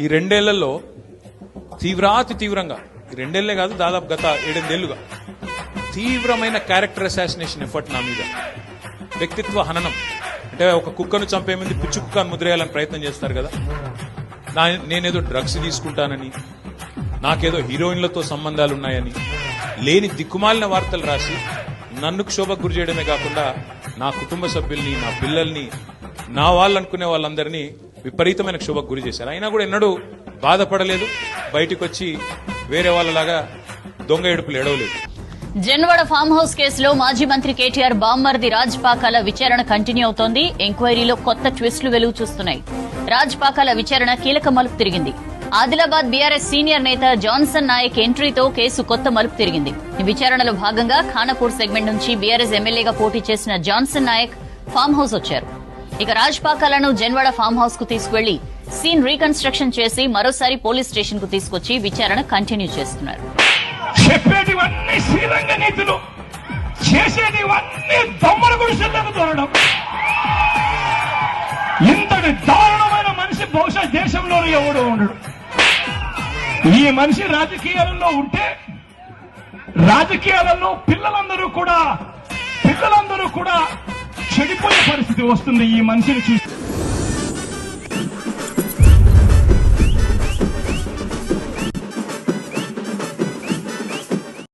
ఈ రెండేళ్ళలో తీవ్రాతి తీవ్రంగా ఈ రెండేళ్ళే కాదు దాదాపు గత ఏడెనిమిదేళ్ళుగా తీవ్రమైన క్యారెక్టర్ అసాసినేషన్ ఎఫర్ట్ నా మీద. వ్యక్తిత్వ హననం. అంటే ఒక కుక్కను చంపే ముందు పిచ్చి ముద్రేయాలని ప్రయత్నం చేస్తారు కదా. నా నేనేదో డ్రగ్స్ తీసుకుంటానని నాకేదో హీరోయిన్లతో సంబంధాలు ఉన్నాయని లేని దిక్కుమాలిన వార్తలు రాసి నన్ను క్షోభకు గురి చేయడమే కాకుండా నా కుటుంబ సభ్యుల్ని నా పిల్లల్ని నా వాళ్ళు అనుకునే వాళ్ళందరినీ విపరీతమైన క్షోభకు గురి చేశారు. అయినా కూడా ఎన్నడూ బాధపడలేదు. బయటకు వచ్చి వేరే వాళ్ళలాగా దొంగ ఏడుపులు ఎడవలేదు జన్వాడ ఫామ్ హౌస్ కేసులో మాజీ మంత్రి కేటీఆర్ బామ్మర్ది రాజ్ పాకాల విచారణ కంటిన్యూ అవుతోంది. ఎంక్వైరీలో కొత్త ట్విస్టులు వెలుగు చూస్తున్నాయి. రాజ్ పాకాల విచారణ కీలక మలుపు తిరిగింది. ఆదిలాబాద్ బీఆర్ఎస్ సీనియర్ నేత జాన్సన్ నాయక్ ఎంట్రీతో కేసు కొత్త మలుపు తిరిగింది. ఈ విచారణలో భాగంగా ఖానాపూర్ సెగ్మెంట్ నుంచి బీఆర్ఎస్ ఎమ్మెల్యేగా పోటీ చేసిన జాన్సన్ నాయక్ ఫామ్ హౌస్ వచ్చారు. ఇక రాజ్పాకాలను జెన్వాడ జన్వాడ ఫామ్ హౌస్కు తీసుకువెళ్ళి సీన్ రీకన్స్ట్రక్షన్ చేసి మరోసారి పోలీస్ స్టేషన్కు తీసుకొచ్చి విచారణ కంటిన్యూ చేస్తున్నారు. చెప్పేటివన్నీ శ్రీరంగ నీతులు చేసేటివన్నీ దొమ్మల దొరడం. ఇంతటి దారుణమైన మనిషి బహుశా దేశంలోనే ఎవడు ఉండడు. ఈ మనిషి రాజకీయాలలో ఉంటే రాజకీయాలలో పిల్లలందరూ కూడా పిల్లలందరూ కూడా చెడిపోయే పరిస్థితి వస్తుంది ఈ మనిషిని చూసి.